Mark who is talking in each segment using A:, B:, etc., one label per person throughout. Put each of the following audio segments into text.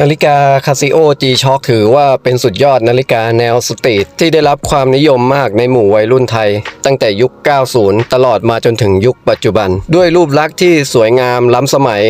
A: นาฬิกา Casio G-Shock ถือว่าเป็นสุดยอดนาฬิกาแนวสตรีทที่ได้รับความนิยมมากในหมู่วัยรุ่นไทย ตั้งแต่ยุค 90 ตลอดมาจนถึงยุคปัจจุบัน ด้วยรูปลักษณ์ที่สวยงามล้ำสมัย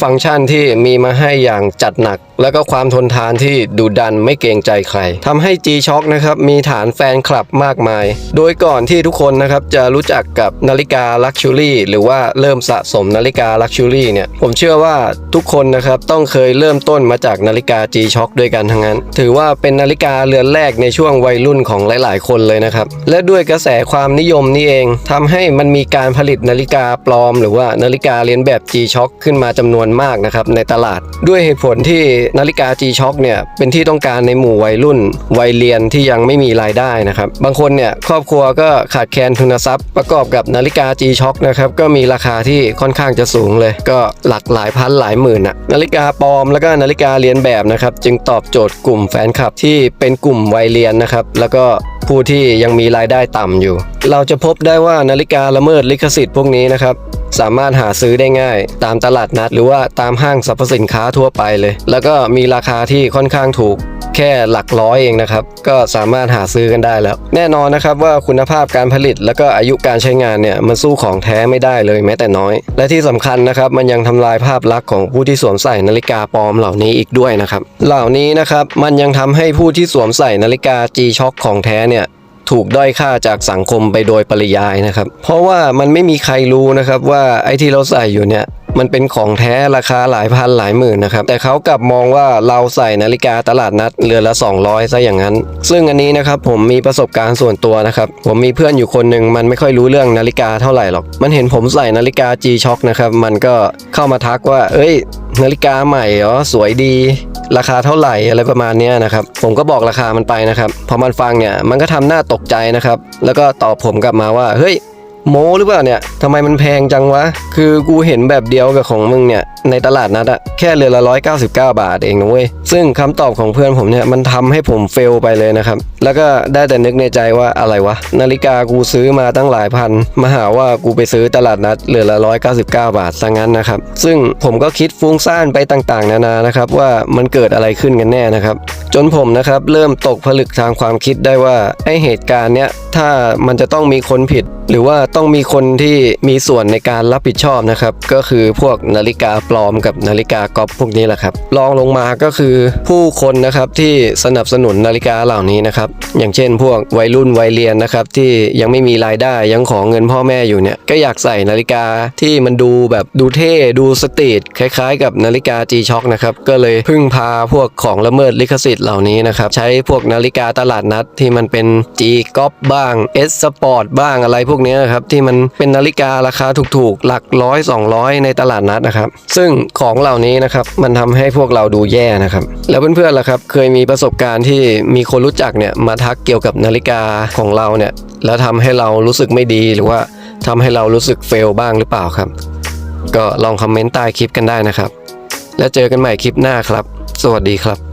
A: ฟังก์ชันที่มีมาให้อย่างจัดหนัก แล้วก็ความทนทานที่ดุดันไม่เกรงใจใครทำให้ G-Shock นะครับมีฐานแฟนคลับมากมาย โดยก่อนที่ทุกคนนะครับจะรู้จักกับนาฬิกาลักชัวรี่หรือว่าเริ่มสะสมนาฬิกาลักชัวรี่เนี่ยผมเชื่อว่าทุกคนนะครับต้องเคยเริ่มต้นมาจากนาฬิกา G-Shock ด้วยกันทั้งนั้น ถือว่าเป็นนาฬิกาเรือนแรกในช่วงวัยรุ่นของหลาย ๆ คนเลยนะครับและด้วยกระแสความนิยมนี่เองทำให้มันมีการผลิตนาฬิกาปลอม หรือว่านาฬิกาเลียนแบบ G-Shock ขึ้นมาจำนวนำนวนมากนะครับในตลาด ด้วยเหตุผลที่นาฬิกา G-Shock เนี่ยเป็นที่ต้องการในหมู่วัยรุ่นวัยเรียนที่ยังไม่มีรายได้นะครับ บางคนเนี่ยครอบครัวก็ขาดแคลนทุนทรัพย์ ประกอบกับนาฬิกา G-Shock นะครับก็มีราคาที่ค่อนข้างจะสูงเลย ก็หลักหลายพันหลายหมื่นอะนาฬิกาปลอมแล้วก็นาฬิกาเรียนแบบนะครับจึงตอบโจทย์กลุ่มแฟนคลับที่เป็นกลุ่มวัยเรียนนะครับแล้วก็ผู้ที่ยังมีรายได้ต่ำอยู่เราจะพบได้ว่านาฬิกาละเมิดลิขสิทธิ์พวกนี้นะครับ สามารถหาซื้อได้ง่าย ตามตลาดนัดหรือว่าตามห้างสรรพสินค้าทั่วไปเลย แล้วก็มีราคาที่ค่อนข้างถูกแค่หลักร้อยเองนะครับ ก็สามารถหาซื้อกันได้แล้ว แน่นอนนะครับว่าคุณภาพการผลิตแล้วก็อายุการใช้งานเนี่ยมันสู้ของแท้ไม่ได้เลยแม้แต่น้อย และที่สำคัญนะครับมันยังทำลายภาพลักษณ์ของผู้ที่สวมใส่นาฬิกาปลอมเหล่านี้อีกด้วยนะครับ เหล่านี้นะครับมันยังทำให้ผู้ที่สวมใส่นาฬิกา G-Shock ของแท้เนี่ย ถูกด้อยค่าจากสังคมไปโดยปริยายนะครับ เพราะว่ามันไม่มีใครรู้นะครับว่าไอ้ที่เราใส่อยู่เนี่ยมันเป็นของแท้ราคาหลายพันหลายหมื่นนะครับ แต่เขากลับมองว่าเราใส่นาฬิกาตลาดนัดเรือนละ 200ซะอย่างนั้น ซึ่งอันนี้นะครับผมมีประสบการณ์ส่วนตัวนะครับ ผมมีเพื่อนอยู่คนหนึ่งมันไม่ค่อยรู้เรื่องนาฬิกาเท่าไหร่หรอก มันเห็นผมใส่นาฬิกา G-Shock นะครับ มันก็เข้ามาทักว่า เอ้ย นาฬิกาใหม่เหรอสวยดี ราคาเท่าไหร่อะไรประมาณนี้นะครับ ผมก็บอกราคามันไปนะครับ พอมันฟังเนี่ยมันก็ทำหน้าตกใจนะครับ แล้วก็ตอบผมกลับมาว่า เฮ้ย โมหรือเปล่าเนี่ยทำไมมันแพงจังวะ คือกูเห็นแบบเดียวกับของมึงเนี่ยในตลาดนัดอะแค่เรือละ199 บาทเองนะเว้ย ซึ่งคำตอบของเพื่อนผมเนี่ยมันทำให้ผมเฟลไปเลยนะครับ แล้วก็ได้แต่นึกในใจว่าอะไรวะ นาฬิกากูซื้อมาตั้งหลายพัน มาหาว่ากูไปซื้อตลาดนัดเรือละ199 บาทซะงั้นนะครับ ซึ่งผมก็คิดฟุ้งซ่านไปต่างๆ นานานะครับว่ามันเกิดอะไรขึ้นกันแน่นะครับ จนผมนะครับเริ่มตกผลึกทางความคิดได้ว่าไอเหตุการณ์เนี้ยถ้ามันจะต้องมีคนผิด หรือว่าต้องมีคนที่มีส่วนในการรับผิดชอบนะครับ ก็คือพวกนาฬิกาปลอมกับนาฬิกาก๊อปพวกนี้แหละครับรองลงมาก็คือผู้คนนะครับที่สนับสนุนนาฬิกาเหล่านี้นะครับ อย่างเช่น พวกวัยรุ่นวัยเรียนนะครับ ที่ยังไม่มีรายได้ยังขอเงินพ่อแม่อยู่เนี่ยก็อยากใส่นาฬิกาที่มันดูแบบดูเท่ดูสตรีทคล้ายๆ กับนาฬิกา G-Shock นะครับก็เลยพึ่งพาพวกของละเมิดลิขสิทธิ์เหล่านี้นะครับใช้พวกนาฬิกาตลาดนัดที่มันเป็น G ก๊อปบ้าง S Sport บ้างอะไรพวกนี้นครับที่มันเป็นนาฬิการาคาถูกๆ หลักร้อย200 ในตลาดนัดนะครับ ซึ่งของเหล่านี้นะครับมันทำให้พวกเราดูแย่นะครับ แล้วเพื่อนๆล่ะครับเคยมีประสบการณ์ที่มีคนรู้จักเนี่ยมาทักเกี่ยวกับนาฬิกาของเราเนี่ยแล้วทำให้เรารู้สึกไม่ดีหรือว่าทำให้เรารู้สึกเฟลบ้างหรือเปล่าครับ ก็ลองคอมเมนต์ใต้คลิปกันได้นะครับ แล้วเจอกันใหม่คลิปหน้าครับ สวัสดีครับ